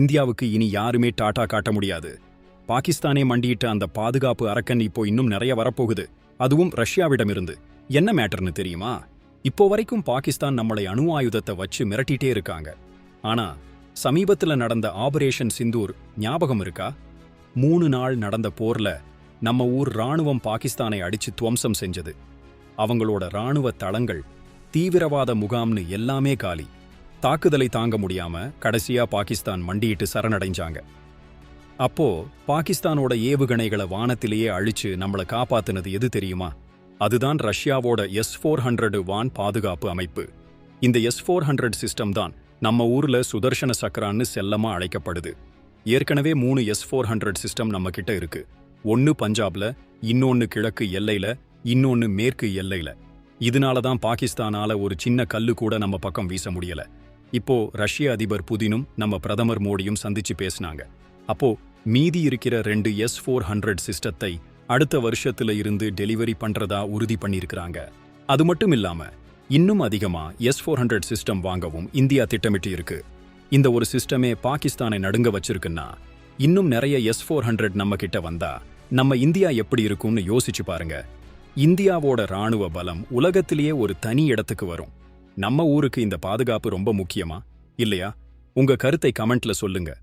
இந்தியாவுக்கு இனி யாருமே டாட்டா காட்ட முடியாது. பாகிஸ்தானே மண்டியிட்ட அந்த பாதுகாப்பு அரக்கன் இப்போ இன்னும் நிறைய வரப்போகுது. அதுவும் ரஷ்யாவிடமிருந்து. என்ன மேட்டர்னு தெரியுமா? இப்போ வரைக்கும் பாகிஸ்தான் நம்மளை அணு ஆயுதத்தை வச்சு மிரட்டிட்டே இருக்காங்க. ஆனா சமீபத்துல நடந்த ஆபரேஷன் சிந்தூர் ஞாபகம் இருக்கா? மூணு நாள் நடந்த போர்ல நம்ம ஊர் ராணுவம் பாகிஸ்தானை அடிச்சு துவம்சம் செஞ்சது. அவங்களோட ராணுவ தளங்கள் தீவிரவாத முகாம்னு எல்லாமே காலி. தாக்குதலை தாங்க முடியாம கடைசியா பாகிஸ்தான் மண்டியிட்டு சரணடைஞ்சாங்க. அப்போ பாகிஸ்தானோட ஏவுகணைகளை வானத்திலேயே அழிச்சு நம்மள காப்பாத்துனது எது தெரியுமா? அதுதான் ரஷ்யாவோட எஸ் ஃபோர் ஹண்ட்ரடு வான் பாதுகாப்பு அமைப்பு. இந்த எஸ் ஃபோர் ஹண்ட்ரட் சிஸ்டம் தான் நம்ம ஊர்ல சுதர்ஷன சக்கரான்னு செல்லமா அழைக்கப்படுது. ஏற்கனவே மூணு எஸ் ஃபோர் ஹண்ட்ரட் சிஸ்டம் நம்ம கிட்ட இருக்கு. ஒன்னு பஞ்சாப்ல இன்னொன்னு கிழக்கு எல்லையில இன்னொன்னு மேற்கு எல்லையில. இதனால தான் பாகிஸ்தானால ஒரு சின்ன கல்லு கூட நம்ம பக்கம் வீச முடியல. இப்போ ரஷ்ய அதிபர் புதினும் நம்ம பிரதமர் மோடியும் சந்திச்சு பேசினாங்க. அப்போ மீதி இருக்கிற ரெண்டு எஸ் ஃபோர் ஹண்ட்ரட் சிஸ்டத்தை அடுத்த வருஷத்துல இருந்து டெலிவரி பண்றதா உறுதி பண்ணியிருக்கிறாங்க. அது மட்டும் இல்லாம இன்னும் அதிகமா எஸ் ஃபோர் ஹண்ட்ரட் சிஸ்டம் வாங்கவும் இந்தியா திட்டமிட்டு இருக்கு. இந்த ஒரு சிஸ்டமே பாகிஸ்தானை நடுங்க வச்சிருக்குன்னா இன்னும் நிறைய எஸ் ஃபோர் ஹண்ட்ரட் நம்ம கிட்ட வந்தா நம்ம இந்தியா எப்படி இருக்கும்னு யோசிச்சு பாருங்க. இந்தியாவோட ராணுவ பலம் உலகத்திலேயே ஒரு தனி இடத்துக்கு வரும். நம்ம ஊருக்கு இந்த பாதுகாப்பு ரொம்ப முக்கியமா? இல்லையா? உங்க கருத்தை கமெண்ட்ல சொல்லுங்க.